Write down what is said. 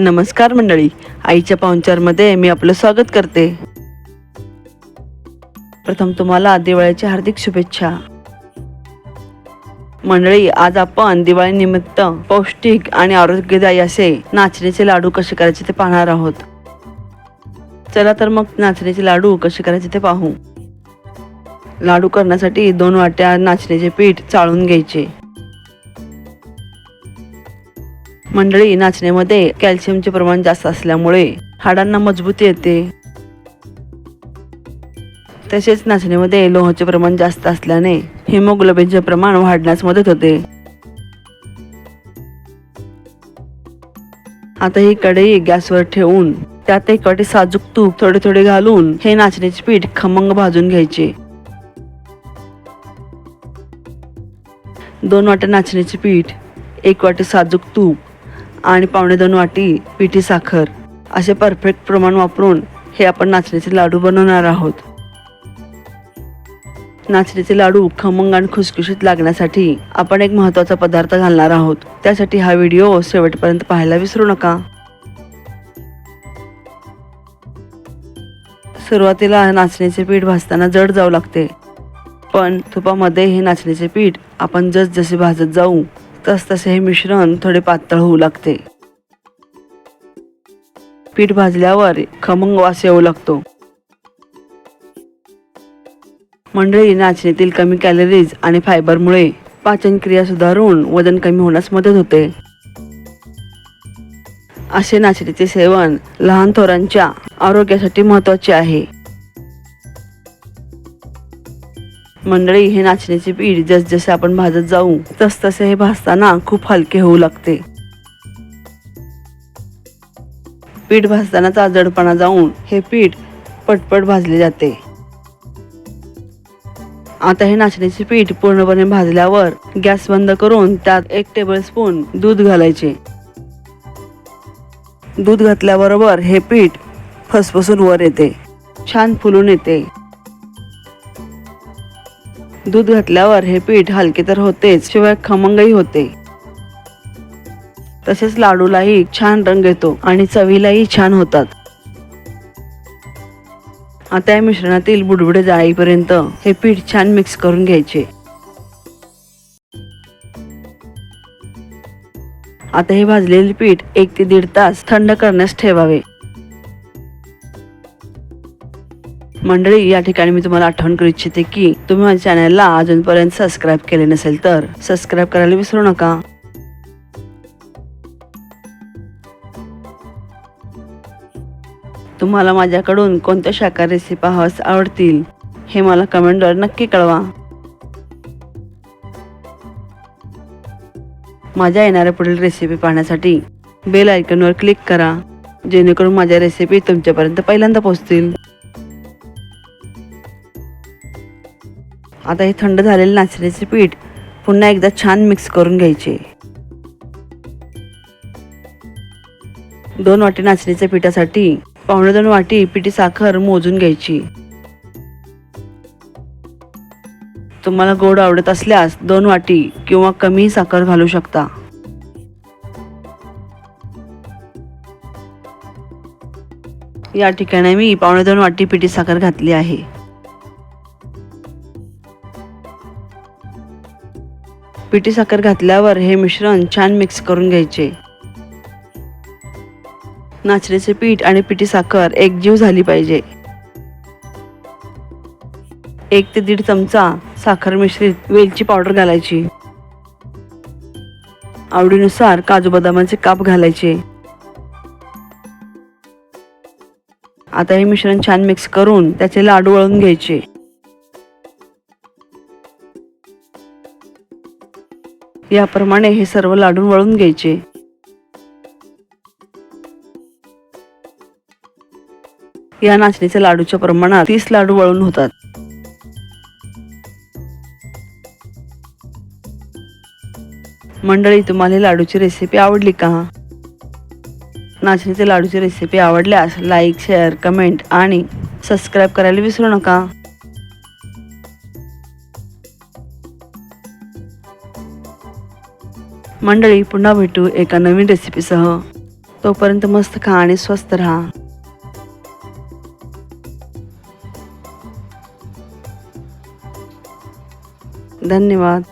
नमस्कार मंडळी. आईच्या पाहुणचारमध्ये मी आपलं स्वागत करते. प्रथम तुम्हाला दिवाळीच्या हार्दिक शुभेच्छा. मंडळी आज आपण दिवाळीनिमित्त पौष्टिक आणि आरोग्यदायी असे नाचणीचे लाडू कसे करायचे ते पाहणार आहोत. चला तर मग नाचणीचे लाडू कसे करायचे ते पाहू. लाडू करण्यासाठी दोन वाट्या नाचणीचे पीठ चाळून घ्यायचे. मंडळी नाचण्यामध्ये कॅल्शियमचे प्रमाण जास्त असल्यामुळे हाडांना मजबूती येते. तसेच नाचण्यामध्ये लोहाचे प्रमाण जास्त असल्याने हिमोग्लोबिनचे प्रमाण वाढण्यास मदत होते. आता ही कढई गॅसवर ठेवून त्यात एक वाटी साजूक तूप थोडे थोडे घालून हे नाचण्याचे पीठ खमंग भाजून घ्यायचे. दोन वाट्या नाचण्याचे पीठ एक वाटी साजूक तूप आणि पावणे दोन वाटी पिठी साखर असे परफेक्ट प्रमाण वापरून हे आपण नाचणीचे लाडू बनवणार आहोत. नाचणीचे लाडू खमंग आणि खुसखुशीत लागण्यासाठी आपण एक महत्त्वाचा पदार्थ घालणार आहोत. त्यासाठी हा व्हिडिओ शेवटपर्यंत पाहायला विसरू नका. सुरुवातीला नाचणीचे पीठ भाजताना जड जाऊ लागते. पण तुपामध्ये हे नाचणीचे पीठ आपण जसजसे भाजत जाऊ तसतसे हे मिश्रण थोडे पातळ होऊ लागते. पीठ भाजल्यावर खमंग वास येऊ लागतो. मंडळी नाचणीतील कमी कॅलरीज आणि फायबरमुळे पाचनक्रिया सुधारून वजन कमी होण्यास मदत होते. असे नाचणीचे सेवन लहान थोरांच्या आरोग्यासाठी महत्त्वाचे आहे. मंडळी हे नाचण्याची पीठ जसजसे आपण भाजत जाऊ तसतसे हे भाजताना खूप हलके होऊ लागते. पीठ भाजतानाचा जडपणा जाऊन हे पीठ पटपट भाजले जाते. आता हे नाचण्याचे पीठ पूर्णपणे भाजल्यावर गॅस बंद करून त्यात एक टेबल स्पून दूध घालायचे. दूध घातल्याबरोबर हे पीठ फसफसून वर येते. छान फुलून येते. दूध घातल्यावर हे पीठ हलके तर होतेच शिवाय खमंगही होते. तसेच लाडूलाही छान रंग येतो आणि चवीलाही छान होतात. आता या मिश्रणातील बुडबुडे जाळीपर्यंत हे पीठ छान मिक्स करून घ्यायचे. आता हे भाजलेले पीठ एक ते दीड तास थंड करण्यास ठेवावे. मंडळी या ठिकाणी मी तुम्हाला आठवण करू इच्छिते की तुम्ही माझ्या चॅनलला अजूनपर्यंत सबस्क्राईब केले नसेल तर सबस्क्राईब करायला विसरू नका. तुम्हाला माझ्याकडून कोणत्या शाखा रेसिपी हवस आवडतील हे मला कमेंटवर नक्की कळवा. माझ्या येणाऱ्या पुढील रेसिपी पाहण्यासाठी बेल आयकॉनवर क्लिक करा जेणेकरून माझ्या रेसिपी तुमच्यापर्यंत पहिल्यांदा पोहोचतील. आता हे थंड झालेले नाचण्याचे पीठ पुन्हा एकदा छान मिक्स करून घ्यायचे. दोन वाटी नाचणीच्या पिठासाठी पावणे दोन वाटी पिठी साखर मोजून घ्यायची. तुम्हाला गोड आवडत असल्यास दोन वाटी किंवा कमी साखर घालू शकता. या ठिकाणी मी पावणे दोन वाटी पिठी साखर घातली आहे. पिठी साखर घातल्यावर हे मिश्रण छान मिक्स करून घ्यायचे. नाचणीचे पीठ आणि पिठी साखर एकजीव झाली पाहिजे. एक ते दीड चमचा साखर मिश्रित वेलची पावडर घालायची. आवडीनुसार काजू बदामाचे काप घालायचे. आता हे मिश्रण छान मिक्स करून त्याचे लाडू वळून घ्यायचे. याप्रमाणे हे सर्व लाडू वळून घ्यायचे. या नाचणीच्या लाडूच्या प्रमाणात तीस लाडू वळून होतात. मंडळी तुम्हाला लाडूची रेसिपी आवडली का? नाचणीचे लाडूची रेसिपी आवडल्यास लाईक शेअर कमेंट आणि सबस्क्राईब करायला विसरू नका. मंडळी पुन्हा भेटू एका नवीन रेसिपीसह तोपर्यंत मस्त खा आणि स्वस्त राहा. धन्यवाद.